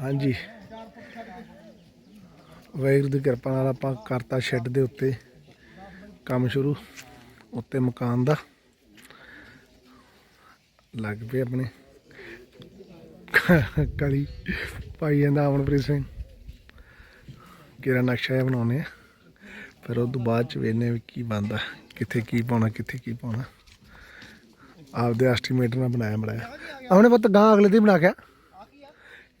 ਹਾਂਜੀ। ਵਾਹਿਗੁਰੂ ਦੀ ਕਿਰਪਾ ਨਾਲ ਆਪਾਂ ਕਰਤਾ ਸ਼ੈੱਡ ਦੇ ਉੱਤੇ ਕੰਮ ਸ਼ੁਰੂ। ਉੱਤੇ ਮਕਾਨ ਦਾ। ਲੱਗ ਪਏ ਆਪਣੇ। ਕਲੀ ਪਾਈ ਜਾਂਦਾ ਅਮਨਪ੍ਰੀਤ ਸਿੰਘ, ਕਿਹੜਾ ਨਕਸ਼ਾ ਜਿਹਾ ਬਣਾਉਣੇ ਆ? ਫਿਰ ਉਹ ਤੋਂ ਬਾਅਦ ਚ ਵੇਖਨੇ ਵੀ ਕੀ ਬਣਦਾ। ਕਿੱਥੇ ਕੀ ਪਾਉਣਾ, ਕਿੱਥੇ ਕੀ ਪਾਉਣਾ। ਆਪਦੇ ਐਸਟੀਮੇਟਰ ਨਾਲ ਬਣਾਇਆ ਬਣਾਇਆ ਆਪਣੇ ਪੁੱਤ ਗਾਂ ਅਗਲੇ ਤੇ ਬਣਾ ਕੇ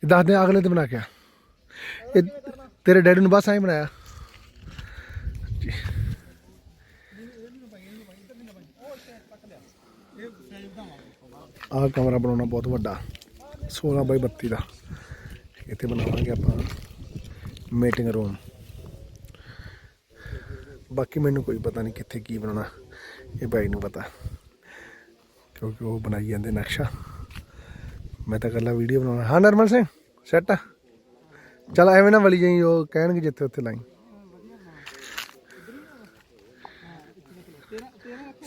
ਇਹ ਦੱਸ ਦੇ ਅਗਲੇ ਦਿਨ ਬਣਾ ਕੇ ਆ। ਇਹ ਤੇਰੇ ਡੈਡੀ ਨੂੰ ਬਸ ਐਂ ਬਣਾਇਆ। ਜੀ। ਆਹ ਕਮਰਾ ਬਣਾਉਣਾ ਬਹੁਤ ਵੱਡਾ। 16 ਬਾਈ 32 ਦਾ। ਇੱਥੇ ਬਣਾਵਾਂਗੇ ਆਪਾਂ ਮੀਟਿੰਗ ਰੂਮ ਬਾਕੀ ਮੈਨੂੰ ਕੋਈ ਪਤਾ ਨਹੀਂ ਕਿੱਥੇ ਕੀ ਬਣਾਉਣਾ। ਇਹ ਬਾਈ ਨੂੰ ਪਤਾ। ਕਿਉਂਕਿ ਉਹ ਬਣਾਈ ਜਾਂਦੇ ਨਕਸ਼ਾ। ਮੈਂ ਤਾਂ ਇਕੱਲਾ ਵੀਡੀਓ ਬਣਾਉਣਾ। ਹਾਂ, ਨਰਮਲ ਸਿੰਘ। ਸੈੱਟ ਚਲ ਐਵੇਂ ਨਾ ਵਲੀ ਜਾਈ, ਉਹ ਕਹਿਣਗੇ ਜਿੱਥੇ ਉੱਥੇ ਲਾਈ।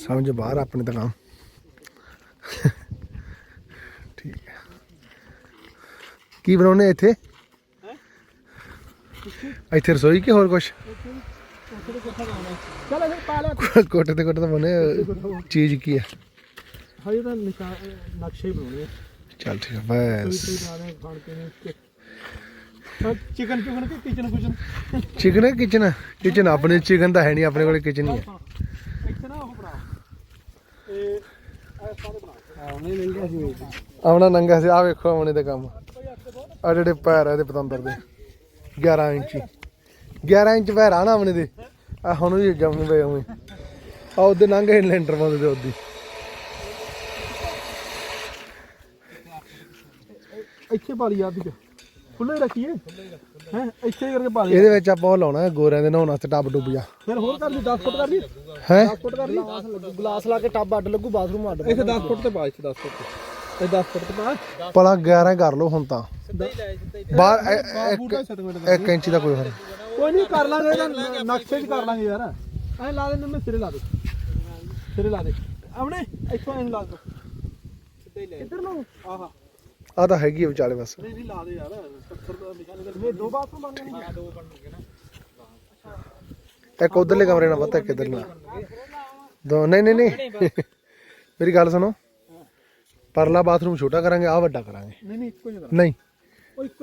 ਸਮਝ ਬਾਹਰ ਆਪਣੇ ਤਾਂ ਕੰਮ ਠੀਕ ਹੈ ਕੀ ਬਣਾਉਣੇ ਇੱਥੇ? ਇੱਥੇ ਰਸੋਈ ਕਿ ਹੋਰ ਕੁਛ? ਚਲ ਇਹ ਪਾ ਕੋਟੇ ਤੇ ਕੋਟੇ ਤਾਂ ਬਣੇ ਚੀਜ਼ ਕੀ ਹੈ ਹਜੇ ਤਾਂ ਨਕਸ਼ੇ ਬਣਾਉਣੇ ਆ। ਚੱਲ ਠੀਕ ਹੈ ਬਸ। ਚਿਕਨ ਚੁਕਨ ਕਿ ਕਿਚਨ ਕੁਚਨ ਚਿਕਨ ਹੈ ਕਿਚਨ ਕਿਚਨ ਆਪਣੇ ਚਿਕਨ ਤਾਂ ਹੈ ਨਹੀਂ ਆਪਣੇ ਕੋਲ ਕਿਚਨ ਹੀ ਹੈ। ਇੱਥੇ ਨਾ ਉਹ ਬਣਾ। ਇਹ ਇਹ ਸਾਰੇ ਬਣਾ ਨਹੀਂ ਨਹੀਂ ਅਸੀਂ ਆਉਣਾ ਨੰਗਾ ਸੀ ਆ ਵੇਖੋ ਆਉਣੇ ਦਾ ਕੰਮ। ਆ ਜਿਹੜੇ ਪੈਰ ਆ ਇਹਦੇ ਪਤੰਦਰ ਦੇ। 11 ਇੰਚੀ 11 ਇੰਚ ਪੈਰ ਆ ਨਾ ਆਉਣੇ ਦੇ। ਆ ਹੁਣ ਵੀ ਜੰਮ ਪਏ ਉਵੇਂ। ਆ ਉਹਦੇ ਨੰਗੇ ਲੈਂਟਰ ਪਾਉਂਦੇ ਤੇ ਉਹਦੀ। ਇੱਥੇ ਪਾ ਲਈ ਆ ਦੀ ਖੁੱਲੇ ਰੱਖੀਏ। ਹੈ ਇੱਥੇ ਹੀ ਕਰਕੇ ਪਾ ਲਈ ਇਹਦੇ ਵਿੱਚ ਆਪਾਂ ਉਹ ਲਾਉਣਾ ਗੋਰਿਆਂ ਦੇ ਨਹਾਉਣ ਵਾਸਤੇ ਟੱਬ ਡੁੱਬ ਜਾ। ਫਿਰ ਹੋਰ ਕਰ ਲਈ 10 ਫੁੱਟ ਕਰ ਲਈ? ਹੈ? 10 ਫੁੱਟ ਕਰ ਲਈ? ਗਲਾਸ ਲਾ ਕੇ ਟੱਬ ਅੱਡ ਲੱਗੂ ਬਾਥਰੂਮ ਅੱਡ ਇੱਥੇ 10 ਫੁੱਟ ਤੇ ਪਾ ਇੱਥੇ 10 ਫੁੱਟ ਤੇ। 10 ਫੁੱਟ ਤੇ ਪਾ। ਭਲਾ 11 ਕਰ ਲਓ ਹੁਣ ਤਾਂ। ਬਾਹਰ ਬੂਟਾ ਇੱਕ- ਸੈਟਮੈਂਟ ਇੱਕ ਇੰਚ ਦਾ ਕੋਈ ਫ਼ਰਕ ਕੋਈ ਨਹੀਂ ਕਰ ਲਾਂਗੇ ਇਹਦਾ ਨ- ਨਕਸ਼ੇ 'ਚ ਕਰ ਲਾਂਗੇ ਯਾਰ। ਐ ਲਾ ਦੇ ਮੈਂ ਸਿਰੇ ਲਾ ਦੇ। ਸਿਰੇ ਲਾ ਦੇ। ਆਪਣੇ ਇੱਥੋਂ ਐਂ ਲਾ ਦੋ। ਸਿੱਧੇ ਹੀ ਲੈ। ਇੱਧਰ ਨੂੰ? ਆਹਾ। ਆ ਤਾਂ ਹੈਗੀ ਆ ਵਿਚਾਲੇ ਬਸ। ਨਹੀਂ ਨਹੀਂ ਲਾ ਦੇ ਯਾਰ 70 ਦਾ ਨਿਸ਼ਾਨ ਕਰ। ਇਹ ਦੋ ਬਣ ਗਏ ਹਾਂ ਦੋ ਬਣਨਗੇ ਨਾ। ਇੱਕ ਉਧਰਲੇ ਕਮਰੇ ਨਾਲ ਪਤਾ ਕਿੱਧਰ ਨਾਲ। ਦੋ ਨਹੀਂ ਨਹੀਂ ਨਹੀਂ। ਮੇਰੀ ਗੱਲ ਸੁਣੋ। ਪਰਲਾ ਬਾਥਰੂਮ ਛੋਟਾ ਕਰਾਂਗੇ ਆ ਵੱਡਾ ਕਰਾਂਗੇ। ਨਹੀਂ ਨਹੀਂ ਇੱਕੋ ਨਹੀਂ।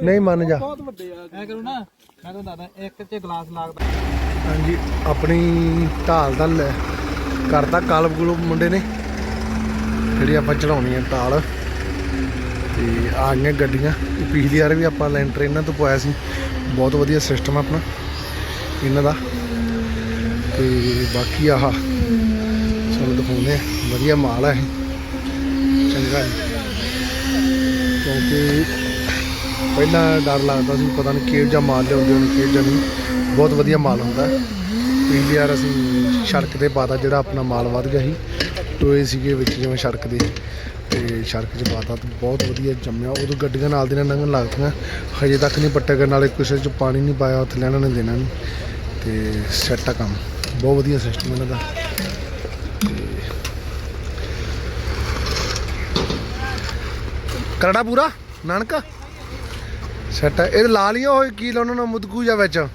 ਨਹੀਂ ਮੰਨ ਜਾ। ਬਹੁਤ ਵੱਡੇ ਆ। ਐ ਕਰੋ ਨਾ ਮੈਂ ਤੁਹਾਨੂੰ ਦੱਸਦਾ ਇੱਕ ਤੇ ਗਲਾਸ ਲੱਗਦਾ ਹਾਂਜੀ ਆਪਣੀ ਢਾਲ ਦਾ ਲੈ ਕਰਤਾ ਕਾਲਬ ਗੁਲੂ ਮੁੰਡੇ ਨੇ। ਜਿਹੜੀ ਆਪਾਂ ਚੜਾਉਣੀ ਹੈ ਢਾਲ। ਤੇ ਆ ਗਈਆਂ ਗੱਡੀਆਂ। ਤੇ ਪਿਛਲੀ ਵਾਰ ਵੀ ਆਪਾਂ ਲੈਂਟਰ ਇਹਨਾਂ ਤੋਂ ਪਵਾਇਆ ਸੀ। ਬਹੁਤ ਵਧੀਆ ਸਿਸਟਮ ਆਪਣਾ, ਇਹਨਾਂ ਦਾ। ਤੇ ਬਾਕੀ ਆਹ ਸਾਨੂੰ ਦਿਖਾਉਂਦੇ ਆ। ਵਧੀਆ ਮਾਲ ਹੈ ਇਹ। ਚੰਗਾ ਹੈ। ਕਿਉਂਕਿ ਪਹਿਲਾਂ ਡਰ ਲੱਗਦਾ ਸੀ ਪਤਾ ਨਹੀਂ ਕਿਹੋ ਜਿਹਾ ਮਾਲ ਲਿਆਉਂਦੇ ਹੋਣ, ਕਿਹੋ ਜਿਹਾ ਨਹੀਂ। ਬਹੁਤ ਵਧੀਆ ਮਾਲ ਹੁੰਦਾ ਪਿਛਲੀ ਵਾਰ ਅਸੀਂ ਸੜਕ ਤੇ ਪਾਤਾ ਜਿਹੜਾ ਆਪਣਾ ਮਾਲ ਵੱਧ ਗਿਆ ਸੀ। ਟੋਏ ਸੀਗੇ ਵਿੱਚ ਜਿਵੇਂ ਸੜਕ ਦੇ। ਤੇ ਸੜਕ 'ਚ ਪਾਤਾ ਬਹੁਤ ਵਧੀਆ ਜੰਮਿਆ। ਉਦੋਂ ਗੱਡੀਆਂ ਨਾਲ ਦੀ ਨਾਲ ਲੰਘਣ ਲੱਗਦੀਆਂ ਹਜੇ ਤੱਕ ਨਹੀਂ ਪੱਟੇ ਕਰਨ ਵਾਲੇ ਕਿਸੇ 'ਚ ਪਾਣੀ ਨਹੀਂ ਪਾਇਆ, ਉੱਥੇ ਲੈਣਾ ਨਹੀਂ ਦੇਣਾ ਨਹੀਂ। ਤੇ ਸੈੱਟ ਆ ਕੰਮ। ਬਹੁਤ ਵਧੀਆ ਸਿਸਟਮ ਇਹਨਾਂ ਦਾ। ਕਰੜਾ ਪੂਰਾ? ਨਾਨਕਾ? ਸੈੱਟ ਇਹ ਲਾ ਲਿਆ ਹੋਏ ਕੀ ਲਾਉਣਾ ਨਾ, ਮੁਦਕੂ ਜਾ ਵਿੱਚ।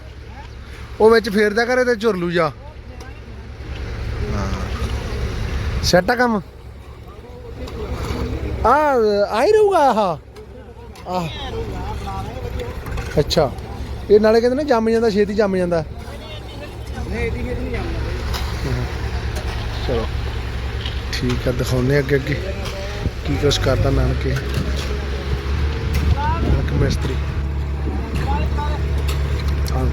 ਉਹ ਵਿੱਚ ਫੇਰਦਾ ਕਰੇ ਤੇ ਝੁਰਲੂ ਜਾ ਸੈੱਟ ਆ ਕੰਮ? ਆ ਆਈ ਰਹੂਗਾ ਆਹ? ਆਹ। ਅੱਛਾ। ਇਹ ਨਾਲੇ ਕਹਿੰਦੇ ਨੇ ਜੰਮ ਜਾਂਦਾ, ਛੇਤੀ ਜੰਮ ਜਾਂਦਾ। ਨਹੀਂ ਇਹਦੀ ਫਿਰ ਨਹੀਂ ਜਾਂਦਾ ਚਲੋ। ਠੀਕ ਆ ਦਿਖਾਉਨੇ ਅੱਗੇ ਅੱਗੇ ਕੀ ਕੁਛ ਕਰਦਾ ਨਾਨਕੇ। ਨਾਨਕ ਮਿਸਤਰੀ। ਹਾਂ,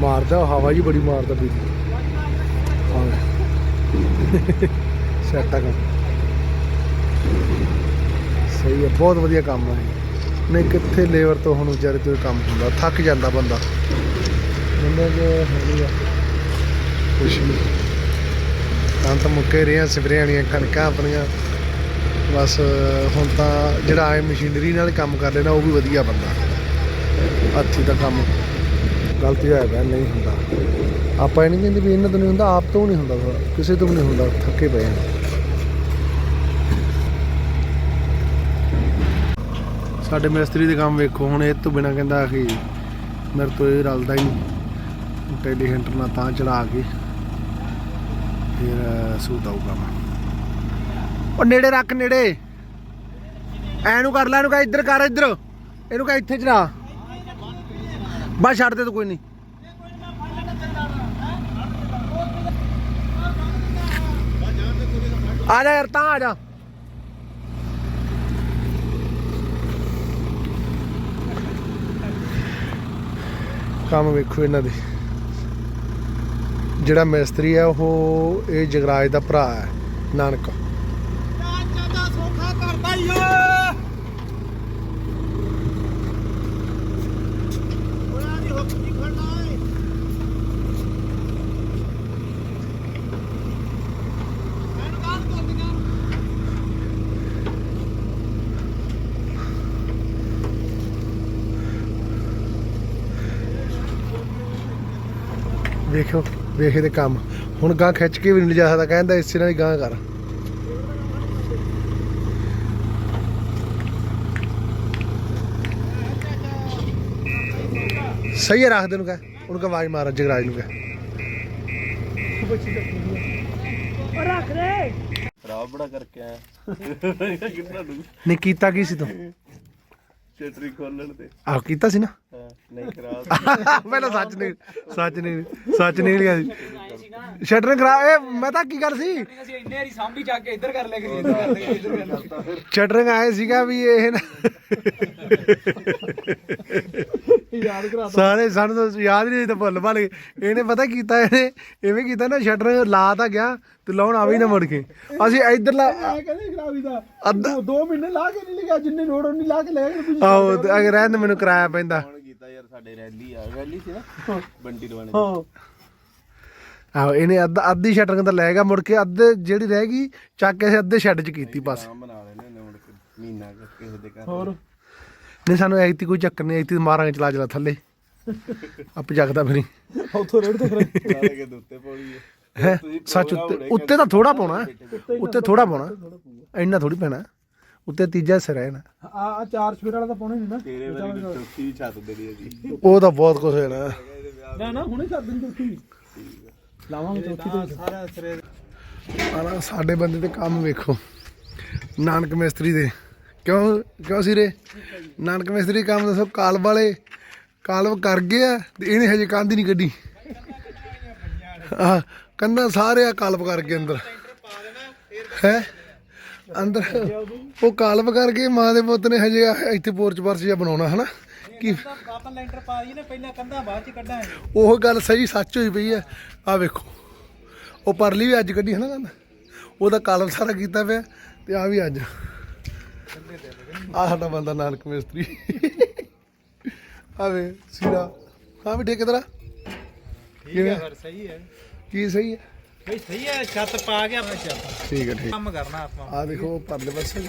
ਮਾਰਦਾ, ਹਵਾ ਜੀ ਬੜੀ ਮਾਰਦਾ ਵੀ ਹਾਂ। ਸੈਟ ਆ ਸਹੀ ਹੈ, ਬਹੁਤ ਵਧੀਆ ਕੰਮ ਹੈ। ਨਹੀਂ, ਕਿੱਥੇ ਲੇਬਰ ਤੋਂ ਹੁਣ ਵਿਚਾਰੇ ਤੋਂ ਕੰਮ ਹੁੰਦਾ, ਥੱਕ ਜਾਂਦਾ ਬੰਦਾ। ਬੰਦੇ ਦੇ ਹੈਗੀ ਆ। ਕੁਛ ਨਹੀਂ। ਤਾਂ ਤਾਂ ਮੁੱਕੇ ਰਿਆਂ ਸਪਰੇਆਂ ਵਾਲੀਆਂ ਕਣਕਾਂ ਆਪਣੀਆਂ। ਬਸ, ਹੁਣ ਤਾਂ ਜਿਹੜਾ ਆਏ ਮਸ਼ੀਨਰੀ ਨਾਲ ਕੰਮ ਕਰ ਲੈਣਾ, ਉਹ ਵੀ ਵਧੀਆ ਬੰਦਾ। ਹੱਥੀ ਦਾ ਕੰਮ। ਗਲਤੀ ਹੋਇਆ ਪਿਆ, ਨਹੀਂ ਹੁੰਦਾ। ਆਪਾਂ ਇਹ ਨਹੀਂ ਕਹਿੰਦੇ ਵੀ ਇਹਨਾਂ ਤੋਂ ਨਹੀਂ ਹੁੰਦਾ, ਆਪ ਤੋਂ ਨਹੀਂ ਹੁੰਦਾ। ਕਿਸੇ ਤੋਂ ਵੀ ਨਹੀਂ ਹੁੰਦਾ, ਥੱਕੇ ਪਏ ਆ। ਸਾਡੇ ਮਿਸਤਰੀ ਦੇ ਕੰਮ ਵੇਖੋ, ਹੁਣ ਇਹ ਤੋਂ ਬਿਨਾ ਕਹਿੰਦਾ ਕਿ ਮੇਰੇ ਤੋਂ ਇਹ ਰਲਦਾ ਹੀ ਨਹੀਂ। ਟੈਲੀਹੈਂਟਰ ਨਾਲ ਤਾਂ ਚੜਾ ਕੇ ਫਿਰ ਸੂਤ ਆਊ ਕੰਮ ਉਹ ਨੇੜੇ ਰੱਖ, ਨੇੜੇ। ਐਨੂੰ ਕਰ ਲੈ, ਇਹਨੂੰ ਕਹ ਇੱਧਰ ਕਰ, ਇੱਧਰ। ਇਹਨੂੰ ਕਹ ਇੱਥੇ ਚੜਾ। ਬਸ ਛੱਡ ਦੇ ਤੂੰ, ਕੋਈ ਨਹੀਂ। ਆ ਜਾ ਯਾਰ, ਤਾਂ ਆ ਜਾ। ਕੰਮ ਵੇਖੋ ਇਹਨਾਂ ਦੇ। ਜਿਹੜਾ ਮਿਸਤਰੀ ਹੈ ਉਹ ਇਹ ਜਗਰਾਜ ਦਾ ਭਰਾ ਹੈ ਨਾਨਕਾ ਚਾਚਾ ਸੌਖਾ ਕਰਦਾ ਹੀ ਓ ਉਹਨਾਂ ਦੀ ਹੁੱਕ ਨਹੀਂ ਫੜਨਾ ਏ ਮੈਨੂੰ ਕਾਹ ਤੋਂ ਦਿਖਾ ਵੇਖੋ ਵੇਖੇ ਤੇ ਕੰਮ। ਹੁਣ ਗਾਂ ਖਿੱਚ ਕੇ ਵੀ ਨਹੀਂ ਲਿਜਾ ਸਕਦਾ ਕਹਿੰਦਾ ਇਸੇ ਨਾਲ ਹੀ ਗਾਂ ਕਰ। ਸਹੀ ਹੈ ਰੱਖ ਦੇ ਨੂੰ ਕਹ। ਉਹਨੂੰ ਕਹ ਆਵਾਜ਼ ਮਾਰ ਜਗਰਾਜ ਨੂੰ ਕਹ। ਖਰਾਬ ਬੜਾ ਕਰਕੇ ਆਇਆ। ਕਿੰਨਾ ਨੂੰ ਨਹੀਂ ਕੀਤਾ ਕੀ ਸੀ ਤੂੰ? ਚਟਰੀ ਖੋਲਣ ਤੇ। ਆਹ ਕੀਤਾ ਸੀ ਨਾ? ਹਾਂ, ਨਹੀਂ ਖਰਾਬ ਪਹਿਲਾਂ ਸੱਚ ਨਹੀਂ ਸੱਚ ਨਹੀਂ ਸੱਚ ਨਹੀਂ ਲਿਆ ਸੀ। ਸ਼ਟਰ ਖਰਾ ਇਹ ਮੈਂ ਤਾਂ ਕੀ ਗੱਲ ਸੀ? ਅਸੀਂ ਇੰਨੇ ਵਾਰੀ ਸਾਂਭੀ ਚੱਕ ਕੇ ਇੱਧਰ ਕਰ ਲੈ ਕੇ ਇੱਧਰ ਕਰ ਲੈ ਕੇ ਇੱਧਰ ਕਰ ਲੈ ਸ਼ਟਰਿੰਗ ਆਏ ਸੀਗਾ ਵੀ ਇਹ ਨਾ ਯਾਦ ਕਰਾ ਸਾਰੇ ਸਾਨੂੰ ਤਾਂ ਯਾਦ ਨਹੀਂ ਤਾਂ ਭੁੱਲ ਭੱਲ ਗਏ। ਇਹਨੇ ਪਤਾ ਕੀਤਾ ਇਹਨੇ ਐਵੇਂ ਕੀਤਾ ਨਾ ਸ਼ਟਰ ਲਾ ਤਾਂ ਗਿਆ ਤੇ ਲਾਉਣ ਆਵੇ ਨਾ ਮੁੜ ਕੇ। ਅਸੀਂ ਇਧਰਲਾ ਕਹਿੰਦੇ ਖਰਾਬੀ ਦਾ। ਅੱਧਾ ਦੋ- ਦੋ ਮਹੀਨੇ ਲਾ ਕੇ ਨਹੀਂ ਲਿਆ ਜਿੰਨੇ ਲੋੜ ਉਹਨੀ ਲਾ ਕੇ ਲੈ ਗਏ ਆਹੋ ਤੇ ਅਗਰ ਰਹਿਣ ਮੈਨੂੰ ਕਿਰਾਇਆ ਪੈਂਦਾ। ਫੋਨ ਕੀਤਾ ਯਾਰ ਸਾਡੇ ਰੈਲੀ ਆ ਰੈਲੀ ਸੀ ਨਾ ਬੰਟੀ ਰਵਾਣੇ ਦੀ। ਹਾਂ। ਆਹੋ ਇਹਨੇ ਅੱਧਾ ਅੱਧੀ ਸ਼ਟਰਿੰਗ ਤਾਂ ਲੈ ਗਿਆ ਮੁੜ ਕੇ ਅੱਧੇ ਜਿਹੜੀ ਰਹਿ ਗਈ ਚੱਕ ਕੇ ਅਸੀਂ ਅੱਧੇ ਸ਼ੈੱਡ 'ਚ ਕੀਤੀ ਬਸ। ਨਾਮ ਬਣਾ ਲੈਣੇ ਨੇ ਮੁੜ ਕੇ ਮਹੀਨਾ ਕੁ ਕਿਸੇ ਦੇ ਘਰ ਹੋਰ? ਨਹੀਂ ਸਾਨੂੰ ਐਤੀ ਕੋਈ ਚੱਕਰ ਨਹੀਂ ਐਤੀ ਮਾਰਾਂਗੇ ਚਲਾ ਚਲਾ ਥੱਲੇ। ਆਪ ਜਗਦਾ ਫਿਰੀ ਉੱਥੋਂ ਰੇੜ ਤੋਂ ਫਿਰ ਸਾਰੇ ਕੇ ਦੁੱਤੇ ਪੌੜੀ ਹੈ? ਸੱਚ ਉੱਤੇ ਉੱਤੇ ਤਾਂ ਥੋੜਾ ਪਾਉਣਾ। ਉੱਤੇ ਥੋੜਾ ਪਾਉਣਾ। ਇੰਨਾ ਥੋੜੀ ਪੈਣਾ। ਉੱਤੇ ਤੀਜਾ ਹਿੱਸਾ ਰਹਿਣਾ। ਆ ਆ ਚਾਰ ਸਵੇਰ ਵਾਲਾ ਤਾਂ ਪਾਉਣਾ ਨਹੀਂ ਨਾ। ਤੇਰੇ ਵਾਲੀ ਨੂੰ ਚੌਥੀ ਛੱਤ ਦੇ ਦੀ ਜੀ। ਉਹ ਤਾਂ ਬਹੁਤ ਕੁਝ ਹੋ ਜਾਣਾ ਨਾ ਨਾ ਹੁਣੇ ਕਰ ਦਿੰਦੇ ਚੌਥੀ ਲਾਵਾਂਗੇ ਚੌਥੀ ਤੇ। ਸਾਰਾ ਸਿਰੇ ਆਲਾ ਸਾਡੇ ਬੰਦੇ ਦੇ ਕੰਮ ਵੇਖੋ। ਨਾਨਕ ਮਿਸਤਰੀ ਦੇ। ਕਿਉਂ? ਕਿਉਂ ਸਿਰੇ? ਨਾਨਕ ਮਿਸਤਰੀ ਕੰਮ ਦੱਸੋ ਕਾਲਬ ਵਾਲੇ ਕਾਲਬ ਕਰ ਗਏ ਆ ਤੇ ਇਹਨੇ ਹਜੇ ਕੰਧ ਹੀ ਨਹੀਂ ਕੱਢੀ। ਆ ਕੰਧਾਂ ਸਾਰੇ ਆ ਕਾਲਬ ਕਰਕੇ ਅੰਦਰ। ਹੈ? ਅੰਦਰ ਉਹ ਕਾਲਬ ਕਰਕੇ ਮਾਂ ਦੇ ਪੁੱਤ ਨੇ ਹਜੇ ਆ ਇੱਥੇ ਪੋਰਚ ਪਰਚ ਜਿਹਾ ਬਣਾਉਣਾ, ਹਨਾ? ਕੀ ਆਪਾਂ ਲੈਂਟਰ ਪਾ ਦਈਏ ਨਾ ਪਹਿਲਾਂ ਕੰਧਾਂ ਬਾਅਦ ਚ ਕੱਢਾਂਗੇ ਉਹ ਗੱਲ ਸਹੀ, ਸੱਚ ਹੋਈ ਪਈ ਹੈ ਆ ਵੇਖੋ। ਉਹ ਪਰਲੀ ਵੀ ਅੱਜ ਕੱਢੀ ਹੈ ਨਾ ਕੰਧ? ਉਹਦਾ ਕਾਲਮ ਸਾਰਾ ਕੀਤਾ ਪਿਆ ਤੇ ਆ ਵੀ ਅੱਜ। ਆ ਸਾਡਾ ਬੰਦਾ ਨਾਨਕ ਮਿਸਤਰੀ। ਆਵੇ ਸੀਰਾ। ਹਾਂ ਵੀ ਠੇਕੇਦਾਰਾ ਠੀਕ ਹੈ ਫਿਰ ਸਹੀ ਹੈ। ਕੀ ਸਹੀ ਹੈ? ਬਈ ਸਹੀ ਹੈ ਛੱਤ ਪਾ ਕੇ ਆਪਾਂ ਛੱਤ। ਠੀਕ ਹੈ ਠੀਕ। ਕੰਮ ਕਰਨਾ ਆਪਾਂ। ਆ ਦੇਖੋ ਪਰਲੇ ਪਾਸੇ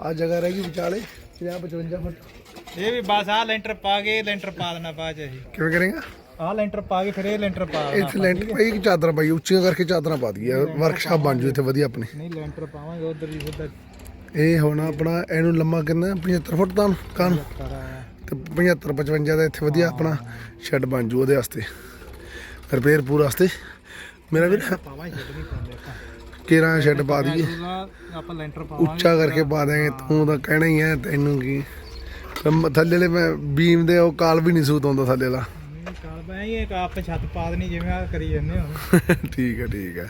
ਆ ਜਗ੍ਹਾ ਰਹਿ ਗਈ ਵਿਚਾਲੇ 50 55 ਫੁੱਟ। ਇਹ ਵੀ ਬਸ ਆ ਲੈਂਟਰ ਪਾ ਕੇ ਲੈਂਟਰ ਪਾ ਦੇਣਾ ਬਾਅਦ ਚ ਅਸੀਂ। ਕਿਵੇਂ ਕਰੇਗਾ? ਆ ਲੈਂਟਰ ਪਾ ਕੇ ਫਿਰ ਇਹ ਲੈਂਟਰ ਪਾ ਦੇਣਾ ਇੱਥੇ ਲੈਂਟਰ ਪਈ ਕਿ ਚਾਦਰਾਂ ਪਾਈ ਉੱਚੀਆਂ ਕਰਕੇ ਚਾਦਰਾਂ ਪਾ ਦਈਏ ਵਰਕਸ਼ਾਪ ਬਣ ਜੂ ਇੱਥੇ ਵਧੀਆ ਆਪਣੀ। ਨਹੀਂ ਲੈਂਟਰ ਪਾਵਾਂਗੇ ਉਧਰ ਵੀ ਉਧਰ। ਇਹ ਹੁਣ ਆਪਣਾ ਇਹਨੂੰ ਲੰਮਾ ਕਿੰਨਾ 75 ਫੁੱਟ ਤਾਂ ਕਾਨ ਤੇ 75 55 ਦਾ ਇੱਥੇ ਵਧੀਆ ਆਪਣਾ ਸ਼ੈੱਡ ਬਣ ਜੂ ਉਹਦੇ ਵਾਸਤੇ। ਰਿਪੇਅਰ ਪੂਰ ਵਾਸਤੇ। ਮੇਰਾ ਵੀ ਕੇਰਾਂ ਸ਼ੈੱਡ ਪਾ ਦਈਏ। ਆਪਾਂ ਲੈਂਟਰ ਪਾਵਾਂਗੇ ਉੱਚਾ ਕਰਕੇ ਪਾ ਦੇਂਗੇ ਤੂੰ ਤਾਂ ਕਹਿਣਾ ਹੀ ਹੈ ਤੈਨੂੰ ਕੀ। ਲੰਮ- ਥੱਲੇ ਵਾਲੇ ਮੈਂ ਬੀਮ ਦੇ ਉਹ ਕਾਲ ਵੀ ਨਹੀਂ ਸੂਤ ਆਉਂਦਾ ਥੱਲੇ ਵਾਲਾ। ਨਹੀਂ ਕਾਲ ਬਈ ਇਹ ਆਪ ਛੱਤ ਪਾ ਦੇਣੀ ਜਿਵੇਂ ਆ ਕਰੀ ਜਾਂਦੇ ਹੁਣ ਠੀਕ ਹੈ ਠੀਕ ਹੈ।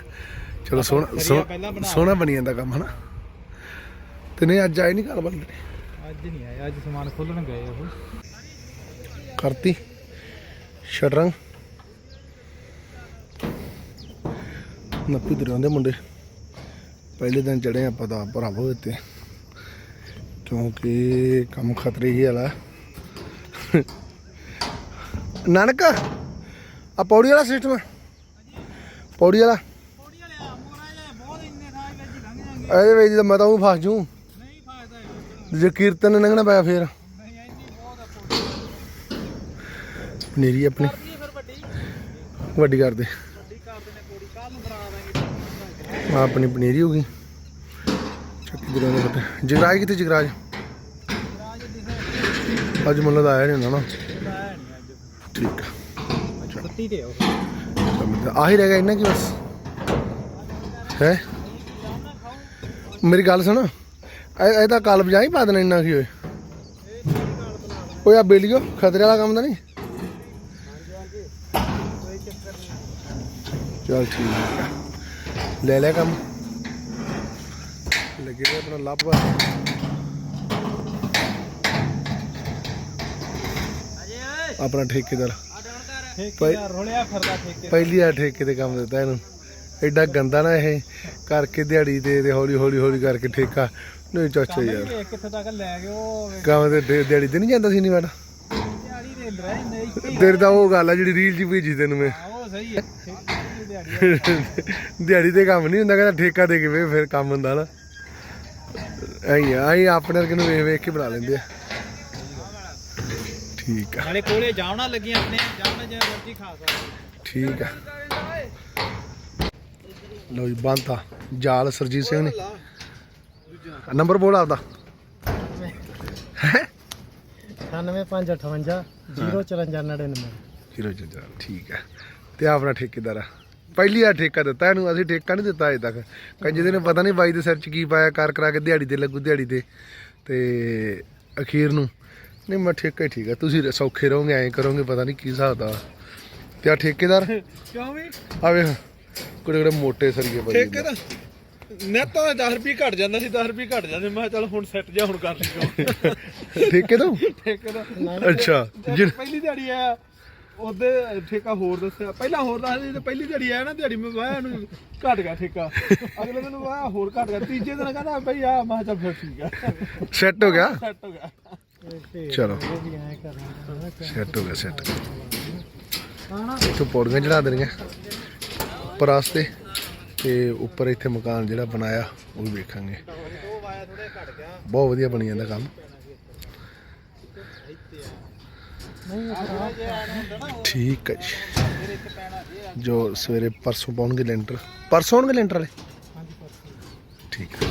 ਚਲੋ ਸੋਹਣਾ ਸੋਹਣਾ ਬਣੀ ਜਾਂਦਾ ਕੰਮ ਹਨਾ? ਤੇ ਨਹੀਂ ਅੱਜ ਆਏ ਨਹੀਂ ਘਰ ਬੰਦੇ ਅੱਜ ਨਹੀਂ ਆਇਆ ਅੱਜ ਸਮਾਨ ਖੋਲਣ ਗਏ ਉਹ। ਕਰਤੀ। ਸ਼ਟਰੰਗ ਨੱਪੀ ਦਰਿਆਉਂਦੇ ਮੁੰਡੇ। ਪਹਿਲੇ ਦਿਨ ਚੜੇ ਆਪਾਂ ਤਾਂ ਭਰਾਵੋ ਇੱਥੇ। ਕਿਉਂਕਿ ਕੰਮ ਖਤਰੇ ਹੀ ਵਾਲਾ। ਨਾਨਕ ਆ ਪੌੜੀ ਵਾਲਾ ਸਿਸਟਮ ਪੌੜੀ ਵਾਲਾ। ਪੌੜੀ ਵਾਲੇ ਮੋਰਾ ਜਿਹਾ ਬਹੁਤ ਇੰਨੇ ਥਾਂ ਵਿੱਚ ਲੰਘ ਜਾਣਗੇ ਇਹਦੇ ਵਿੱਚ ਤਾਂ ਮੈਂ ਤਾਂ ਉਹ ਫਸ ਜੂ। ਜੇ ਕੀਰਤਨ ਨੇ ਲੰਘਣਾ ਪਿਆ ਫੇਰ? ਪਨੀਰੀ ਆਪਣੀ। ਵੱਡੀ ਕਰਦੇ ਕਰ ਦਿੰਦੇ ਆ ਆਪਣੀ ਪਨੀਰੀ ਹੋ ਗਈ। ਚੱਕੀ ਦਰਿਆ ਦੇ ਫਟੇ। ਜਗਰਾਜ ਕਿੱਥੇ ਜਗਰਾਜ? ਅੱਜ ਮੁੱਲ ਦਾ ਆਇਆ ਨਹੀਂ ਹੁੰਦਾ ਨਾ। ਠੀਕ ਆ। ਸੁੱਤੀ ਤੇ ਆਹੀ ਰਹਿ ਗਿਆ ਇੰਨਾ ਕੀ ਬਸ? ਹੈ? ਮੇਰੀ ਗੱਲ ਸੁਣ। ਇਹ ਇਹ ਤਾਂ ਕਲਬ ਜਾਈ ਪਾ ਦੇਣਾ ਇੰਨਾ ਕੀ ਹੋਏ? ਓਏ ਆ ਬੇਲੀਓ ਖਤਰੇ ਵਾਲਾ ਕੰਮ ਤਾਂ ਨਹੀਂ? ਚਲ ਠੀਕ ਆ। ਲੈ ਲੈ ਕੰਮ। ਲੱਗੇ ਨੇ ਆਪਣਾ ਲੱਭ ਆਪਣਾ ਠੇਕੇਦਾਰ। ਠੇਕੇਦਾਰ ਰੋਲਿਆ ਫਿਰਦਾ ਠੇਕੇ। ਪਹਿਲੀ ਆ ਠੇਕੇ ਤੇ ਕੰਮ ਦਿੱਤਾ ਇਹਨੂੰ। ਐਡਾ ਗੰਦਾ ਨਾ ਇਹ ਕਰਕੇ ਦਿਹਾੜੀ ਦੇ ਤੇ ਹੌਲੀ ਹੌਲੀ ਹੌਲੀ ਕਰਕੇ ਠੇਕਾ। ਨਹੀਂ ਚਾਚਾ ਯਾਰ। ਇਹ ਕਿੱਥੇ ਤੱਕ ਲੈ ਗਏ ਉਹ ਕੰਮ ਤੇ ਡੇ- ਦਿਹਾੜੀ ਤੇ ਨਹੀਂ ਜਾਂਦਾ ਸੀ ਨਹੀਂ ਮੈਂ ਦਿਹਾੜੀ ਦੇ ਰਹਿ ਨਹੀਂ ਤੇਰੀ ਤਾਂ ਉਹ ਗੱਲ ਆ ਜਿਹੜੀ ਰੀਲ ਚ ਭੇਜੀ ਤੈਨੂੰ ਮੈਂ। ਉਹ ਸਹੀ ਹੈ ਠੇਕੇ ਦੀ ਦਿਹਾੜੀ ਦਿਹਾੜੀ ਤੇ ਕੰਮ ਨਹੀਂ ਹੁੰਦਾ ਕਹਿੰਦਾ ਠੇਕਾ ਦੇ ਕੇ ਵੇ ਫਿਰ ਕੰਮ ਹੁੰਦਾ ਨਾ। ਐਂ ਆ ਐਂ ਆਪਣੇ ਵਰਗੇ ਨੂੰ ਵੇਖ ਵੇਖ ਕੇ ਬਣਾ ਲੈਂਦੇ ਆ। ਠੀਕ ਆ। ਨਾਲੇ ਕੋਲੇ ਜਾਵਣਾ ਲੱਗੀਆਂ ਆਪਣੇ ਜਾਵਣਾ ਜਿਵੇਂ ਮਰਜ਼ੀ ਖਾ ਸਕਦੇ ਠੀਕ ਆ। ਲੋ ਜੀ ਬੰਤਾ ਜਾਲ ਸਰਜੀਤ ਸਿੰਘ ਨੇ। ਨੰਬਰ ਬੋਲ ਆਪਦਾ। 98558 05499 ਹੀਰੋ ਜੱਜਾ ਠੀਕ ਹੈ। ਤੇ ਆਪਣਾ ਠੇਕੇਦਾਰ ਆ। ਪਹਿਲੀ ਆ ਠੇਕਾ ਦਿੱਤਾ ਇਹਨੂੰ ਅਸੀਂ ਠੇਕਾ ਨਹੀਂ ਦਿੱਤਾ ਅਜੇ ਤੱਕ। ਕੰਜੇ ਦੇ ਨੇ ਪਤਾ ਨਹੀਂ ਬਾਈ ਦੇ ਸਿਰ 'ਚ ਕੀ ਪਾਇਆ ਕਰ ਕਰਾ ਕੇ ਦਿਹਾੜੀ ਤੇ ਲੱਗੂ ਦਿਹਾੜੀ ਤੇ। ਤੇ ਅਖੀਰ ਨੂੰ। ਨਹੀਂ ਮੈਂ ਠੇਕਾ ਹੀ ਠੀਕ ਆ। ਤੁਸੀਂ ਸੌਖੇ ਰਹੋਗੇ ਐਂ ਕਰੋਗੇ ਪਤਾ ਨਹੀਂ ਕੀ ਹਿਸਾਬ ਦਾ। ਤੇ ਆ ਠੇਕੇਦਾਰ? ਕਿਉਂ ਵੀ? ਆ ਕੁੜੇ ਕੁੜੇ ਮੋਟੇ ਸਰੀਏ ਬਾਈ ਠੇਕੇ ਦਾ? ਨੈਟ ਤਾਂ 10 ਰੁਪਏ ਘਟ ਜਾਂਦਾ ਸੀ 10 ਰੁਪਏ ਘਟ ਜਾਂਦੇ ਮੈਂ ਕਿਹਾ ਚੱਲ ਹੁਣ ਸੈੱਟ ਜਾ ਹੁਣ ਕਰ ਲਈ ਠੇਕੇ ਤੋਂ? ਠੇਕੇ ਦਾ। ਅੱਛਾ ਜਿਨ ਪਹਿਲੀ ਦਿਹਾੜੀ ਆ ਉਹਦੇ ਠੇਕਾ ਹੋਰ ਦੱਸਿਆ। ਪਹਿਲਾਂ ਹੋਰ ਦੱਸਦੇ ਤੇ ਪਹਿਲੀ ਦਿਹਾੜੀ ਆਇਆ ਨਾ ਦਿਹਾੜੀ ਮੈਂ ਵਾਇਆ ਨੂੰ ਘਟ ਗਿਆ ਠੇਕਾ। ਅਗਲੇ ਦਿਨ ਵਾਇਆ ਹੋਰ ਘਟ ਗਿਆ ਤੀਜੇ ਦਿਨ ਕਹਿੰਦਾ ਬਈ ਆ ਮੈਂ ਚੱਲ ਫਿਰ ਠੀਕ ਆ। ਸੈੱਟ ਹੋ ਗਿਆ? ਸੈੱਟ ਹੋ ਗਿਆ। ਚਲੋ। ਸੈੱਟ ਹੋ ਗਿਆ ਸੈੱਟ ਇੱਥੋਂ ਪੌੜੀਆਂ ਚੜਾ ਦੇਣੀਆਂ। ਉੱਪਰ ਵਾਸਤੇ ਤੇ ਉੱਪਰ ਇੱਥੇ ਮਕਾਨ ਜਿਹੜਾ ਬਣਾਇਆ, ਉਹ ਵੀ ਵੇਖਾਂਗੇ। ਬਹੁਤ ਵਧੀਆ ਬਣੀ ਜਾਂਦਾ ਕੰਮ। ਠੀਕ ਹੈ ਜੀ। ਜੋ ਸਵੇਰੇ ਪਰਸੋਂ ਪਾਉਣਗੇ ਲੈਂਟਰ। ਪਰਸੋਂ ਆਉਣਗੇ ਲੈਂਟਰ ਵਾਲੇ? ਠੀਕ ਹੈ।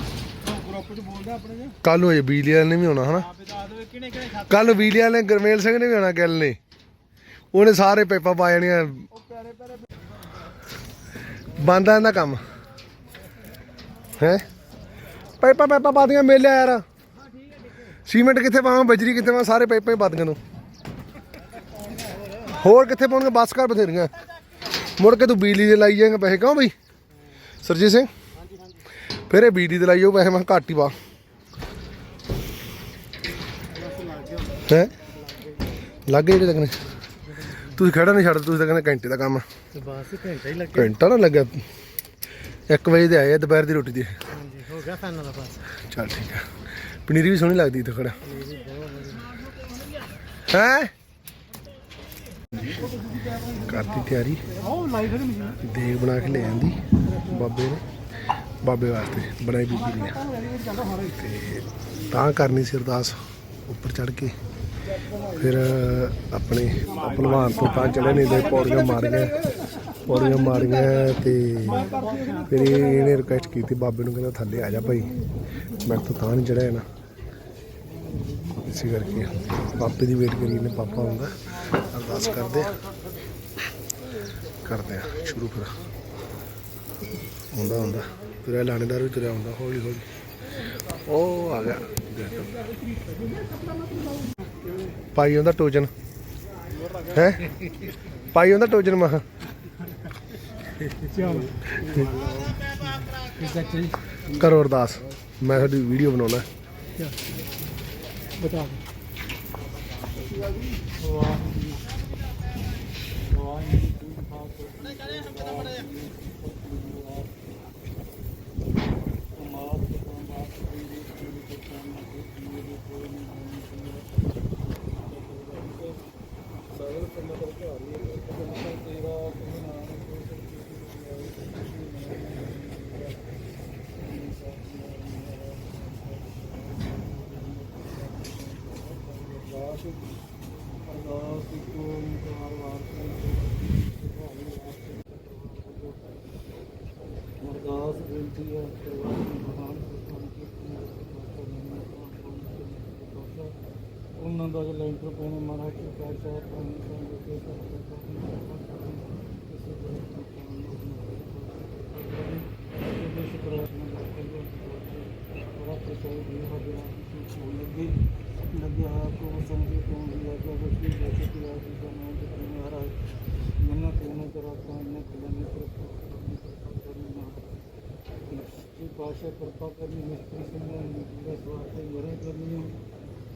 ਕੱਲ ਨੂੰ ਇਹ ਬਿਜਲੀ ਵਾਲੇ ਨੇ ਵੀ ਆਉਣਾ, ਹਨਾ? ਆਪੇ ਦੱਸ ਕੱਲ ਬਿਜਲੀ ਵਾਲੇ ਨੇ, ਗਰਮੇਲ ਸਿੰਘ ਨੇ ਵੀ ਆਉਣਾ ਗੱਲ ਨੇ। ਉਹਨੇ ਸਾਰੇ ਪੇਪਾਂ ਪਾ ਜਾਣੀਆਂ। ਬੰਦਾ ਇਹਦਾ ਕੰਮ। ਹੈ? ਪਾਈਪਾਂ ਪਾਈਪਾਂ ਪਾਦੀਆਂ ਮੇਲੇ ਯਾਰ। ਸੀਮੈਂਟ ਕਿੱਥੇ ਪਾਵਾਂ, ਬਜਰੀ ਕਿੱਥੇ ਪਾਵਾਂ, ਸਾਰੇ ਪਾਈਪਾਂ ਹੀ ਪਾਦੀਆਂ ਨੂੰ ਹੋਰ ਕਿੱਥੇ ਪਾਉਣਗੇ? ਬਸ ਕਰ ਬਥੇਰੀਆਂ। ਮੁੜ ਕੇ ਤੂੰ ਬਿਜਲੀ ਦੇ ਲਾਈ ਜਾਏਗਾ ਪੈਸੇ। ਕਿਉਂ ਬਈ? ਸਰਜੀਤ ਸਿੰਘ? ਫਿਰ ਇਹ ਬਿਜਲੀ ਦੇ ਲਾਈ ਜਾਓ, ਪੈਸੇ ਮੈਂ ਕਿਹਾ ਘੱਟ ਹੀ ਪਾ। ਹੈ? ਲੱਗੇ ਜਿਹੜੇ ਤੱਕ ਨੇ। ਤੁਸੀਂ ਖੜਾ ਨਹੀਂ ਛੱਡ ਤੁਸੀਂ ਤਾਂ ਕਹਿੰਦੇ ਘੰਟੇ ਦਾ ਕੰਮ ਤੇ ਬਸ ਘੰਟਾ ਹੀ ਲੱਗ ਘੰਟਾ ਨਾ ਲੱਗਾ 1 ਵਜੇ ਦੇ ਆਏ ਆ ਦੁਪਹਿਰ ਦੀ ਰੋਟੀ ਦੇ। ਹਾਂਜੀ ਹੋ ਗਿਆ ਫੈਨਾਂ ਦਾ ਬਸ। ਚੱਲ ਠੀਕ ਆ। ਪਨੀਰੀ ਵੀ ਸੋਹਣੀ ਲੱਗਦੀ ਇੱਥੇ ਖੜਾ। ਹੈ? ਕਰਤੀ ਤਿਆਰੀ। ਦੇਗ ਬਣਾ ਕੇ ਲੈ ਆਂਦੀ ਬਾਬੇ ਨੇ। ਬਾਬੇ ਵਾਸਤੇ ਬਣਾਈ ਬੀਬੀ ਨੇ ਤੇ ਤਾਂ ਕਰਨੀ ਸੀ ਅਰਦਾਸ ਉੱਪਰ ਚੜ ਕੇ। ਫਿਰ ਆਪਣੇ ਭਲਵਾਨ ਤੋਂ ਤਾਂ ਚੜੇ ਨਹੀਂ ਦੇ, ਪੌੜੀਆਂ ਮਾਰੀਆਂ ਪੌੜੀਆਂ ਮਾਰੀਆਂ ਤੇ ਫਿਰ ਇਹਨੇ ਰਿਕੁਐਸਟ ਕੀਤੀ, ਬਾਬੇ ਨੂੰ ਕਹਿੰਦਾ ਥੱਲੇ ਆ ਜਾ ਭਾਈ, ਮੈਂ ਤਾਂ ਤਾਂ ਨਹੀਂ ਚੜਿਆ ਨਾ। ਇਸੇ ਕਰਕੇ ਪਾਪੇ ਦੀ ਵੇਟ ਕਰੀ ਨੇ ਪਾਪਾ ਆਉਂਦਾ ਅਰਦਾਸ ਕਰਦੇ ਆ। ਕਰਦੇ ਆ, ਸ਼ੁਰੂ ਫਿਰ। ਹੁੰਦਾ ਹੁੰਦਾ। ਤੁਰਿਆ ਲਾਣੇਦਾਰ ਵੀ ਤੁਰਿਆ ਹੁੰਦਾ ਹੌਲੀ ਹੌਲੀ ਉਹ ਆ ਗਿਆ। ਪਾਈ ਹੁੰਦਾ ਟੋਜਨ। ਹੈ? ਪਾਈ ਹੁੰਦਾ ਟੋਜਨ ਮਹਾ ਕਰੋ ਅਰਦਾਸ। ਮੈਂ ਤੁਹਾਡੀ ਵੀਡੀਓ ਬਣਾਉਣਾ। ਬਤਾ ਅਰਦਾਸ ਬੇਨਤੀ ਹੈ ਕਰਵਾਈ ਮਹਾਨ ਉਹਨਾਂ ਦਾ ਲੈਂਟਰ ਪੈਣੇ ਮਾਰਾ ਕਿ ਪੈਸਾ ਪਾਣੀ ਦਾ ਕੇ ਲੱਗਿਆ ਹੈ ਕੋ ਸਮਝੇ ਕੋ ਦਿਆ ਕੋ ਬਸੀ ਜੈਸੇ ਕਿ ਆਜ ਦਾ ਨਾਮ ਤੇ ਮਹਾਰਾਜ ਮਨ ਕੋਨੇ ਕਰਾ ਕਾਨ ਕਲਨੇ ਇਹ ਪਾਸ਼ਾ ਕਿਰਪਾ ਕਰਨੀ ਮਿਸਤਰੀ ਸਿੰਘਾਂ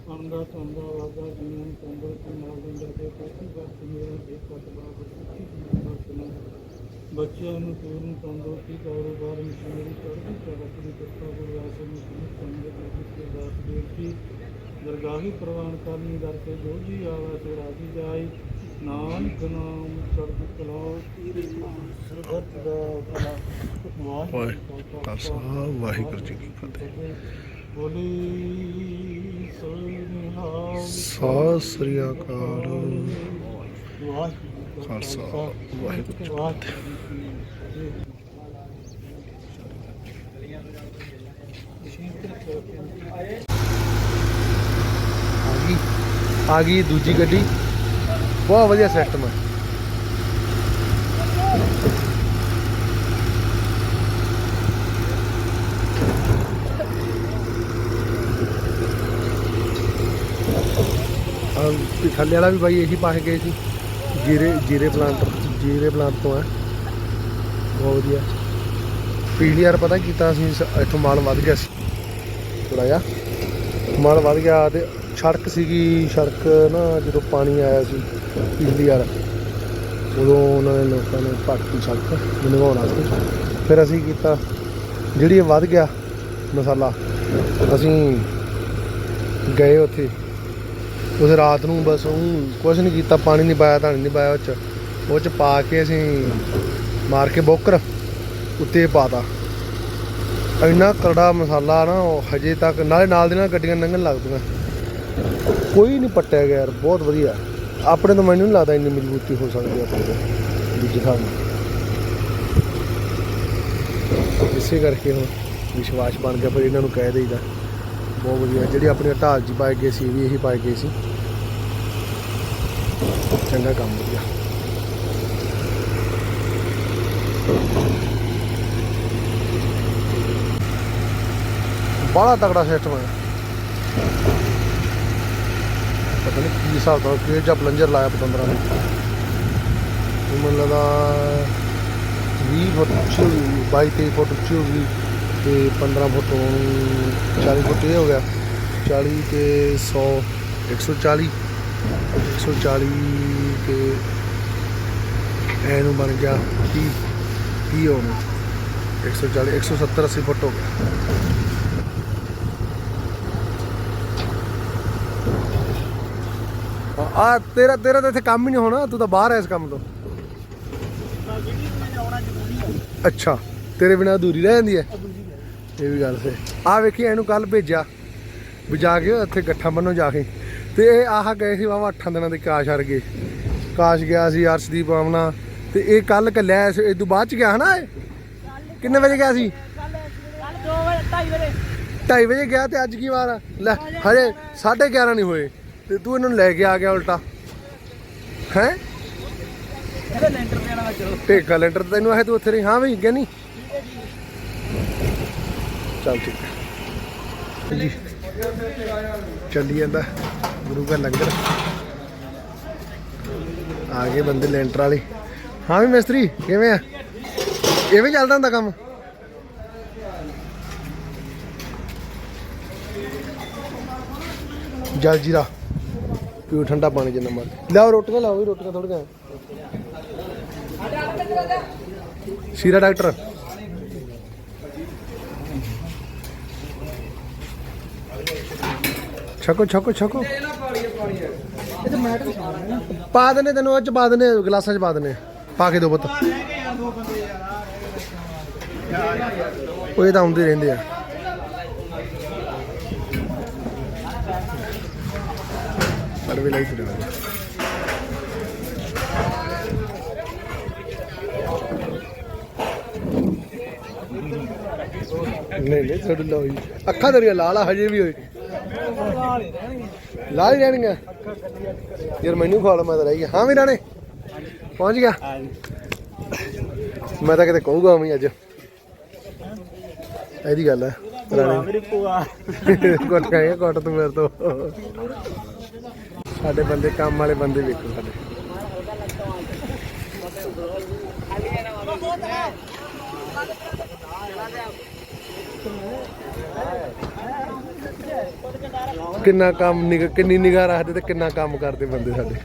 ਅੰਦਾ ਤੰਦਾ ਵਾਦਾ ਜੀਵਨ ਤੰਦਰ ਤੇ ਨਾਲ ਦਿੰਦਾ ਤੇ ਕੋਈ ਬਾਤ ਮੇਰਾ ਇੱਕ ਕਤਬਾ ਬਸੀ ਬਸਨਾ ਬੱਚਿਆਂ ਨੂੰ ਪੂਰਨ ਤੰਦਰੁਸਤੀ ਕਾਰੋਬਾਰ ਮਸ਼ੀਨਰੀ ਚੜ੍ਹਦੀ ਤਰੱਕ ਦੀ ਕਿਰਪਾ ਗੁਰਵਾਸੇ ਨੂੰ ਸੰਗਤ ਦੇ ਕੇ ਦਾਸ ਬੇਟੀ ਦਰਗਾਹੀ ਪ੍ਰਵਾਨ ਕਰਨੀ ਤੇ ਜੋ ਜੀ ਆਵੇ ਸੋ ਰਾਜੀ ਜਾਈ ਨਾਨਕ ਨਾਮ ਚੜ੍ਹਦੀ ਕਲਾ। ਤੀਰੇ ਸਰਬੱਤ ਦਾ ਭਲਾ ਵਾਹਿਗੁਰੂ ਜੀ ਕਾ ਫਤਿਹ। ਬੋਲੀ ਸਤਿ ਸ੍ਰੀ ਅਕਾਲ। ਵਾਹਿਗੁਰੂ ਖਾਲਸਾ, ਵਾਹਿਗੁਰੂ ਜੀ ਆ ਗਈ ਆ ਗਈ ਦੂਜੀ ਗੱਡੀ। ਬਹੁਤ ਵਧੀਆ ਸਿਸਟਮ ਹੈ ਆ ਥੱਲੇ ਵਾਲਾ ਵੀ ਬਾਈ ਇਹੀ ਪਾ ਕੇ ਗਏ ਸੀ। ਜੀਰੇ ਜੀਰੇ ਪਲਾਂਟ ਜੀਰੇ ਪਲਾਂਟ ਤੋਂ ਹੈ। ਬਹੁਤ ਵਧੀਆ। ਪਿਛਲੀ ਵਾਰ ਪਤਾ ਕੀਤਾ ਸੀ ਇੱਥੋਂ ਮਾਲ ਵੱਧ ਗਿਆ ਸੀ। ਥੋੜਾ ਜਿਹਾ। ਮਾਲ ਵੱਧ ਗਿਆ ਤੇ ਸੜਕ ਸੀਗੀ, ਸੜਕ ਨਾ ਜਦੋਂ ਪਾਣੀ ਆਇਆ ਸੀ ਪਿਛਲੀ ਵਾਰ ਉਦੋਂ ਉਹਨਾਂ ਨੇ ਲੋਕਾਂ ਨੇ ਪੱਟਤੀ ਸੜਕ, ਬਣਵਾਉਣ ਵਾਸਤੇ ਫਿਰ ਅਸੀਂ ਕੀਤਾ, ਜਿਹੜੀ ਇਹ ਵੱਧ ਗਿਆ ਮਸਾਲਾ, ਅਸੀਂ ਗਏ ਉੱਥੇ। ਉਸ ਰਾਤ ਨੂੰ ਬਸ ਉਹ ਕੁਝ ਨਹੀਂ ਕੀਤਾ, ਪਾਣੀ ਨਹੀਂ ਪਾਇਆ, ਧਾਣੀ ਨਹੀਂ ਪਾਇਆ, ਉਹ ਚ ਉਹ ਚ ਪਾ ਕੇ ਅਸੀਂ ਮਾਰ ਕੇ ਬੋਕਰ ਉੱਤੇ ਪਾਤਾ। ਇੰਨਾ ਕਰੜਾ ਮਸਾਲਾ ਨਾ, ਉਹ ਹਜੇ ਤੱਕ ਨਾਲੇ ਨਾਲ ਦੇ ਨਾਲ ਗੱਡੀਆਂ ਲੰਘਣ ਲੱਗਦੀਆਂ ਕੋਈ ਨਹੀਂ ਪੱਟਿਆ ਗਿਆ ਯਾਰ, ਬਹੁਤ ਵਧੀਆ। ਆਪਣੇ ਤੋਂ ਮੈਨੂੰ ਨਹੀਂ ਲੱਗਦਾ ਇੰਨੀ ਮਜ਼ਬੂਤੀ ਹੋ ਸਕਦੀ ਆਪਣੇ ਦੂਜੇ ਹਿਸਾਬ ਇਸੇ ਕਰਕੇ ਹੁਣ ਵਿਸ਼ਵਾਸ ਬਣ ਗਿਆ ਫਿਰ ਇਹਨਾਂ ਨੂੰ ਕਹਿ ਦੇਈਦਾ। ਬਹੁਤ ਵਧੀਆ। ਜਿਹੜੀ ਆਪਣੀ ਢਾਲ ਜੀ ਪਾਏ ਗਏ ਸੀ ਇਹ ਵੀ ਇਹੀ ਪਾਏ ਗਏ ਸੀ। ਚੰਗਾ ਕੰਮ, ਵਧੀਆ। ਬੜਾ ਤਕੜਾ ਸਿਸਟਮ ਹੈ। ਪਤਾ ਨਹੀਂ ਕੀ ਹਿਸਾਬ ਦਾ ਕਿ ਜਾਂ ਪਲੰਜਰ ਲਾਇਆ ਪਤੰਦਰਾਂ ਨੇ। ਉਹ ਮੈਨੂੰ ਲੱਗਾ 20 ਫੁੱਟ ਚ 22 ਫੁੱਟ ਚ ਹੋ ਤੇ 15 ਫੁੱਟ ਹੋਣੀ 40 ਫੁੱਟ ਇਹ ਹੋ ਗਿਆ। 40 ਤੇ 100 140 140 ਤੇ ਐ ਨੂੰ ਬਣ ਗਿਆ 30 30 ਹੋਣਾ 140 170 80 ਫੁੱਟ ਹੋ ਗਿਆ। ਆ ਤੇਰਾ ਤੇਰਾ ਤਾਂ ਇੱਥੇ ਕੰਮ ਹੀ ਨਹੀਂ ਹੋਣਾ ਤੂੰ ਤਾਂ ਬਾਹਰ ਐ ਇਸ ਕੰਮ ਤੋਂ। ਅੱਛਾ ਤੇਰੇ ਬਿਨਾ ਅਧੂਰੀ ਰਹਿ ਜਾਂਦੀ ਹੈ। ਇਹ ਵੀ ਗੱਲ ਸੇ ਆ ਵੇਖੀ ਇਹਨੂੰ ਕੱਲ ਭੇਜਿਆ। ਵੀ ਜਾ ਕੇ ਉੱਥੇ ਗੱਠਾ ਬੰਨੋ ਜਾ ਕੇ। ਤੇ ਇਹ ਆਹ ਗਏ ਸੀ ਵਾਵਾ 8 ਦਿਨਾਂ ਦੇ ਕਾਸ਼ ਹਰ ਗਏ ਕਾਸ਼ ਗਿਆ ਸੀ ਅਰਸ਼ਦੀਪ ਆਮਨਾ। ਤੇ ਇਹ ਕੱਲ ਕੱਲਿਆ ਇਹ ਤੋਂ ਬਾਅਦ ਚ ਗਿਆ ਹਨਾ ਇਹ? ਕਿੰਨੇ ਵਜੇ ਗਿਆ ਸੀ? 2:30 ਵਜੇ ਗਿਆ ਤੇ ਅੱਜ ਕੀ ਵਾਰ ਆ? ਲੈ ਹਜੇ 11:30 ਨਹੀਂ ਹੋਏ। ਤੇ ਤੂੰ ਇਹਨਾਂ ਨੂੰ ਲੈ ਕੇ ਆ ਗਿਆ ਉਲਟਾ। ਹੈ? ਇਹਦੇ ਲੈਂਟਰ ਤੇ ਆਣਾ ਚਲੋ। ਟੇਕਾ ਲੈਂਟਰ ਤੈਨੂੰ ਆਏ ਤੂੰ ਉੱਥੇ ਰਹੀ। ਹਾਂ ਵੀ ਗਿਆ ਨਹੀਂ ਚੱਲ ਠੀਕ। ਹੈ ਜੀ। ਚੱਲੀ ਜਾਂਦਾ ਗੁਰੂ ਘਰ ਲੰਗਰ। ਆ ਗਏ ਬੰਦੇ ਲੈਂਟਰ ਵਾਲੇ। ਹਾਂ ਵੀ ਮਿਸਤਰੀ, ਕਿਵੇਂ ਆ? ਐਵੇਂ ਚੱਲਦਾ ਹੁੰਦਾ ਕੰਮ? ਜਲ ਜੀਰਾ ਪੀਓ ਠੰਡਾ ਪਾਣੀ ਜਿੰਨਾ ਮਰਜ਼ੀ। ਲਿਆਓ ਰੋਟੀਆਂ ਲਾਓ ਵੀ ਰੋਟੀਆਂ ਥੋੜੀਆਂ ਸ਼ੀਰਾ ਡਾਕਟਰ। ਛਕੋ ਛਕੋ ਛਕੋ। ਪਾ ਦਨੇ ਤੈਨੂੰ, ਉਹ ਚ ਪਾ ਦਨੇ ਗਲਾਸਾਂ ਚ ਪਾ ਦਨੇ ਪਾ ਕੇ ਦੋ ਪੁੱਤ। ਉਹ ਇਹ ਤਾਂ ਆਉਂਦੇ ਰਹਿੰਦੇ ਆ। ਸਾਡੇ ਵੀ ਲਾਈ ਤੁਰੇ ਨਹੀਂ ਨਹੀਂ, ਛੱਡ ਲਓ ਅੱਖਾਂ ਤੇਰੀਆਂ ਲਾਲ ਆ, ਹਜੇ ਵੀ ਹੋਏ। ਲਾ ਹੀ ਜਾਣੀਆਂ ਯਾਰ ਮੈਨੂੰ ਖਾ ਲਾ, ਮੈਂ ਤਾਂ ਰਹਿ ਗਿਆ। ਹਾਂ ਵੀ ਰਾਣੇ, ਪਹੁੰਚ ਗਿਆ। ਮੈਂ ਤਾਂ ਕਿਤੇ ਕਹੂਗਾ ਵੀ ਅੱਜ। ਇਹਦੀ ਗੱਲ ਹੈ, ਰਾਣੇ। ਮੇਰੀ ਭੂਆ ਕੁੱਟ ਕੁੱਟ ਤੂੰ ਮੇਰੇ ਤੋਂ। ਸਾਡੇ ਬੰਦੇ ਕੰਮ ਵਾਲੇ ਬੰਦੇ ਵੇਖੋ ਸਾਡੇ। ਕਿੰਨਾ ਕੰਮ ਨਿਗ ਕਿੰਨੀ ਨਿਗਾਹ ਰੱਖਦੇ ਤੇ ਕਿੰਨਾ ਕੰਮ ਕਰਦੇ ਬੰਦੇ ਸਾਡੇ?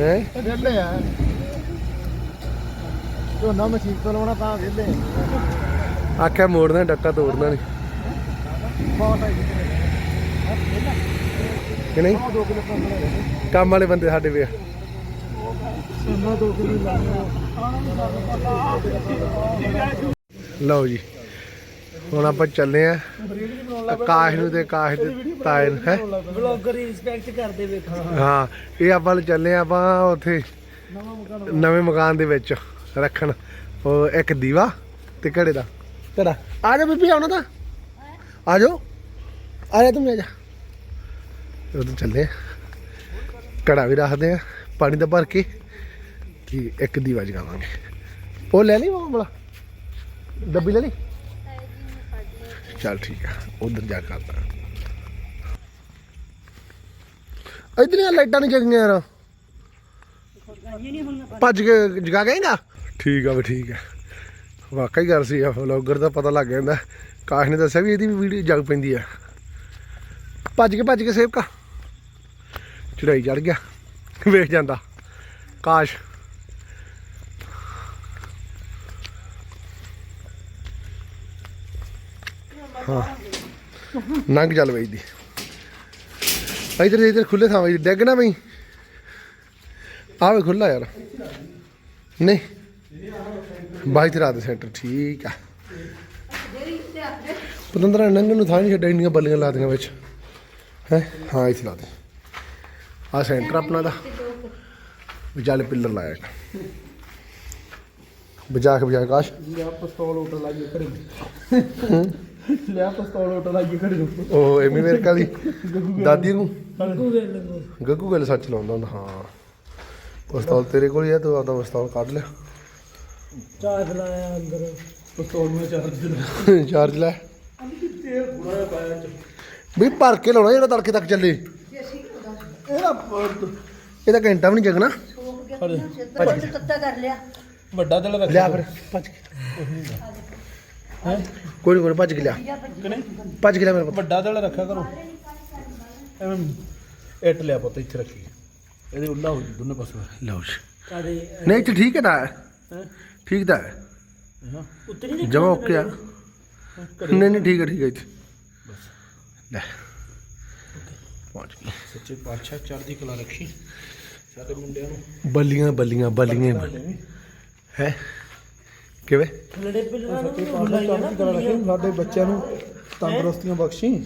ਹੈ? ਵਿਹਲੇ ਆ। ਝੋਨਾ ਮਸ਼ੀਨ ਤੋਂ ਲਾਉਣਾ ਤਾਂ ਵਿਹਲੇ ਆਖਿਆ ਮੋੜਨਾ ਡੱਕਾ ਤੋੜਨਾ ਨਹੀਂ ਬਹੁਤ ਹੈ ਕਿ ਨਹੀਂ? 2 ਕਿਲੋ ਕੰਮ ਵਾਲੇ ਬੰਦੇ ਸਾਡੇ ਵੇ ਸੋਨਾ 2 ਕਿਲੋ ਲਾਉਣਾ ਲਓ ਜੀ। ਹੁਣ ਆਪਾਂ ਚੱਲੇ ਆ ਆਕਾਸ਼ ਨੂੰ ਤੇ ਆਕਾਸ਼ ਦੇ ਤਾਏ ਨੂੰ ਹੈ? ਬਲੌਗਰ ਰਿਸਪੈਕਟ ਕਰਦੇ ਵੇਖੋ ਹਾਂ ਇਹ ਆਪਾਂ ਚੱਲੇ ਆ ਆਪਾਂ ਉੱਥੇ ਨਵੇਂ ਮਕਾਨ ਦੇ ਵਿੱਚ ਰੱਖਣ। ਉਹ ਇੱਕ ਦੀਵਾ ਤੇ ਘੜੇ ਦਾ। ਘੜਾ। ਆ ਜਾ ਬੀਬੀ ਆਉਣਾ ਤਾਂ। ਆ ਜਾਓ। ਆ ਜਾ ਤੂੰ ਆ ਜਾ। ਉਧਰ ਚੱਲੇ। ਘੜਾ ਵੀ ਰੱਖਦੇ ਆ ਪਾਣੀ ਦਾ ਭਰ ਕੇ ਕਿ ਇੱਕ ਦੀਵਾ ਜਗਾਵਾਂਗੇ। ਉਹ ਲੈ ਲਈ ਉਹ ਵਾਲਾ। ਡੱਬੀ ਲੈ ਲਈ? ਚੱਲ ਠੀਕ ਆ, ਉਧਰ ਜਾ ਕੇ ਕਰਦਾ। ਇਧਰੀਆਂ ਲਾਈਟਾਂ ਨਹੀਂ ਜਗੀਆਂ ਯਾਰ। ਭੱਜ ਕੇ ਜਗਾ ਗਏਗਾ? ਠੀਕ ਆ ਵੀ ਠੀਕ ਆ। ਵਾਕਈ ਗੱਲ ਸੀ ਆ ਵਲੌਗਰ ਦਾ ਪਤਾ ਲੱਗ ਜਾਂਦਾ। ਕਾਸ਼ ਨੇ ਦੱਸਿਆ ਵੀ ਇਹਦੀ ਵੀ ਵੀਡੀਓ ਜਗ ਪੈਂਦੀ ਆ। ਭੱਜ ਕੇ ਭੱਜ ਕੇ ਸੇਵਕਾ। ਚੜਾਈ ਚੜ ਗਿਆ। ਵੇਖ ਜਾਂਦਾ। ਕਾਸ਼ ਹਾਂ। ਨੰਗ ਚੱਲ ਬਈ ਦੀ ਇਧਰ ਇਧਰ ਖੁੱਲੇ ਥਾਂ ਬਈ ਡੈਗ ਨਾ ਬਈ। ਆਵੇ ਖੁੱਲਾ ਯਾਰ। ਨਹੀਂ। ਬਾਈ ਤੇ ਰਾਤ ਸੈਂਟਰ ਠੀਕ ਆ। ਪਤੰਦਰਾ ਨੰਗਨ ਨੂੰ ਥਾਂ ਨਹੀਂ ਛੱਡਿਆ ਇੰਨੀਆਂ ਬੱਲੀਆਂ ਲਾਦੀਆਂ ਵਿੱਚ। ਹੈ? ਹਾਂ ਇੱਥੇ ਲਾ ਦੇ ਆ ਸੈਂਟਰ ਆਪਣਾ ਦਾ। ਵਿਚਾਲੇ ਪਿੱਲਰ ਲਾਇਆ। ਬਜਾ ਕੇ ਬਜਾ ਕਾਸ਼। ਪਿਸਤੌਲ ਉੱਟ ਲਾਈਏ ਘਰੇ ਲਿਆ ਪਿਸਤੌਲ ਉੱਟ ਲਾਈਏ ਘਰੇ ਨੂੰ ਉਹ ਐਮੀ ਵੇਰਕਾ ਦੀ ਦਾਦੀ ਨੂੰ? ਗੱਗੂ ਲੰਗੋ ਗੱਗੂ ਗੱਲ ਸੱਚ ਲਾਉਂਦਾ ਹੁੰਦਾ ਹਾਂ। ਪਿਸਤੌਲ ਤੇਰੇ ਕੋਲ ਹੀ ਆ ਤੂੰ ਆਪਦਾ ਪਿਸਤੌਲ ਕੱਢ ਲਿਆ ਚਾਹ ਖਲਾਇਆ ਅੰਦਰ। ਪਿਸਤੌਲ ਨੂੰ ਚਾਰਜ ਦੇ ਚਾਰਜ ਲੈ। ਤੇਲ ਥੋੜਾ ਜਿਹਾ ਪਾਇਆ ਚ ਵੀ ਭਰ ਕੇ ਲਾਉਣਾ ਜਿਹੜਾ ਤੜਕੇ ਤੱਕ ਚੱਲੇ। ਇਹਦਾ ਘੰਟਾ ਵੀ ਨਹੀਂ ਜਗਣਾ ਭੱਜ ਤੱਤਾ ਕਰ ਲਿਆ। ਵੱਡਾ ਦਿਲ ਰੱਖ ਲਿਆ ਫਿਰ ਭੱਜ ਕੇ ਕੋਈ ਨੀ ਕੋਈ ਨੀ, ਭੱਜ ਕੇ ਲਿਆ। ਭੱਜ ਲਿਆ ਮੇਰੇ ਪੁੱਤ ਵੱਡਾ ਦਿਲ ਰੱਖਿਆ ਕਰੋ। ਐਵੇਂ ਇੱਟ ਲਿਆ ਪੁੱਤ ਇੱਥੇ ਰੱਖੀ। ਇਹਦੇ ਉੱਲਾ ਹੋ ਜੂ ਦੋਨੇ ਪਾਸੇ। ਲਓ ਜੀ। ਕਾਦੇ ਨਹੀਂ ਤੇ ਠੀਕ ਹੈ ਤਾਂ। ਹੈਂ? ਠੀਕ ਤਾਂ ਹੈ। ਨਹੀਂ ਜਮਾ ਓਕੇ ਆ। ਨਹੀਂ ਨਹੀਂ ਠੀਕ ਹੈ ਠੀਕ ਹੈ ਇੱਥੇ। ਲੈ। ਪਹੁੰਚ ਗਈ ਸੱਚੇ ਪਾਤਸ਼ਾਹ ਚੜ੍ਹਦੀ ਕਲਾ ਰੱਖੀ। ਸਾਡੇ ਮੁੰਡਿਆਂ ਨੂੰ। ਬੱਲੀਆਂ ਬੱਲੀਆਂ। ਬੱਲੀਆਂ। ਹੈ। ਕਿਵੇਂ? ਲੜੇ ਪਿਲਰਾਂ ਨੂੰ ਸੱਚੇ ਪਾਤਸ਼ਾਹ ਚੜ੍ਹਦੀ ਕਲਾ ਰੱਖੀ ਸਾਡੇ ਬੱਚਿਆਂ ਨੂੰ ਤੰਦਰੁਸਤੀਆਂ ਬਖਸ਼ੀ।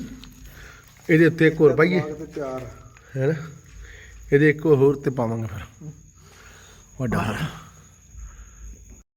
ਇਹਦੇ ਉੱਤੇ ਇੱਕ ਹੋਰ ਪਾਈਏ। ਤੇ ਪਿਆਰ। ਹੈ ਨਾ ਇਹਦੇ ਇੱਕ ਹੋਰ ਤੇ ਪਾਵਾਂਗੇ ਫਿਰ। ਵੱਡਾ। ਹਾਰ